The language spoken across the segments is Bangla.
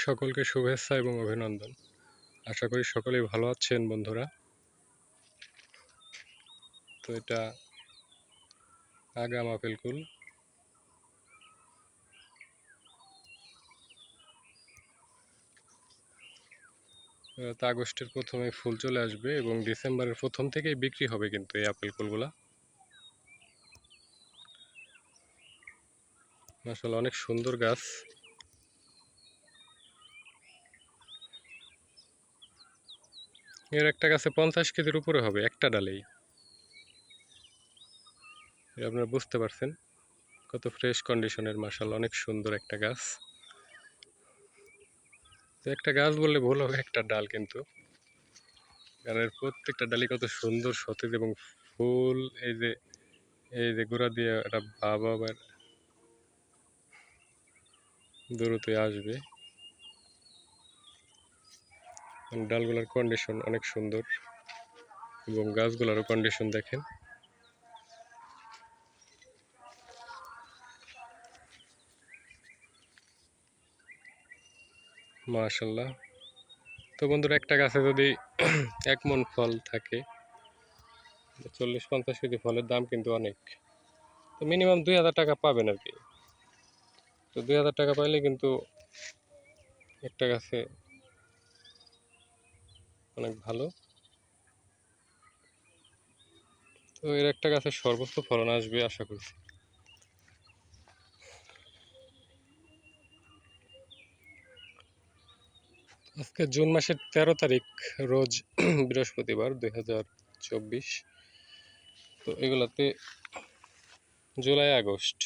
সকলকে শুভেচ্ছা এবং অভিনন্দন। আশা করি সকলেই ভালো আছেন বন্ধুরা। তো এটা আগাম আপেল কুল। আগস্টের প্রথমে ফুল চলে আসবে এবং ডিসেম্বরের প্রথম থেকেই বিক্রি হবে কিন্তু এই আপেল কুলগুলা। আসলে অনেক সুন্দর গাছ। এর একটা গাছে পঞ্চাশ কেজির উপরে হবে, একটা ডালেই। আপনারা বুঝতে পারছেন কত ফ্রেশ কন্ডিশনের মাসাল অনেক সুন্দর একটা গাছ। তো একটা গাছ বললে ভুল হবে, একটা ডাল কিন্তু। কারণ এর প্রত্যেকটা ডালি কত সুন্দর, সতেজ এবং ফুল। এই যে এই যে গোড়া দিয়ে একটা ভাব আবার দ্রুতই আসবে। ডালগুলোর কন্ডিশন অনেক সুন্দর এবং গাছগুলোরও কন্ডিশন দেখেন। মাশাল্লাহ তো বন্ধুরা, একটা গাছে যদি এক মন ফল থাকে, চল্লিশ পঞ্চাশ কেজি ফলের দাম কিন্তু অনেক। তো মিনিমাম দুই হাজার টাকা পাবেন আর কি। তো দুই হাজার টাকা পাইলে কিন্তু একটা গাছে অনেক ভালো। তো এর একটা গাছের সর্বোচ্চ ফলন আসবে আশা করছি। আজকে জুন মাসের তেরো তারিখ, রোজ বৃহস্পতিবার দুই হাজার চব্বিশ। তো এগুলাতে জুলাই, আগস্ট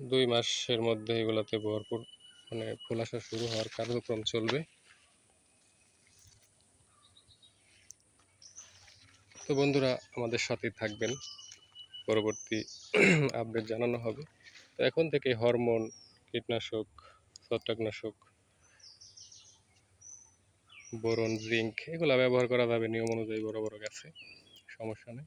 দুই মাসের মধ্যে এগুলাতে ভরপুর মানে ফুল আসা শুরু হওয়ার কার্যক্রম চলবে। তো বন্ধুরা, আমাদের সাথে থাকবেন। পরবর্তী আপডেট জানানো হবে। তো এখন থেকে হরমোন, কীটনাশক, ছত্রাকনাশক, বোরন, জিঙ্ক, এগুলো ব্যবহার করা যাবে নিয়ম অনুযায়ী বড় বড় গাছে। সমস্যা নেই।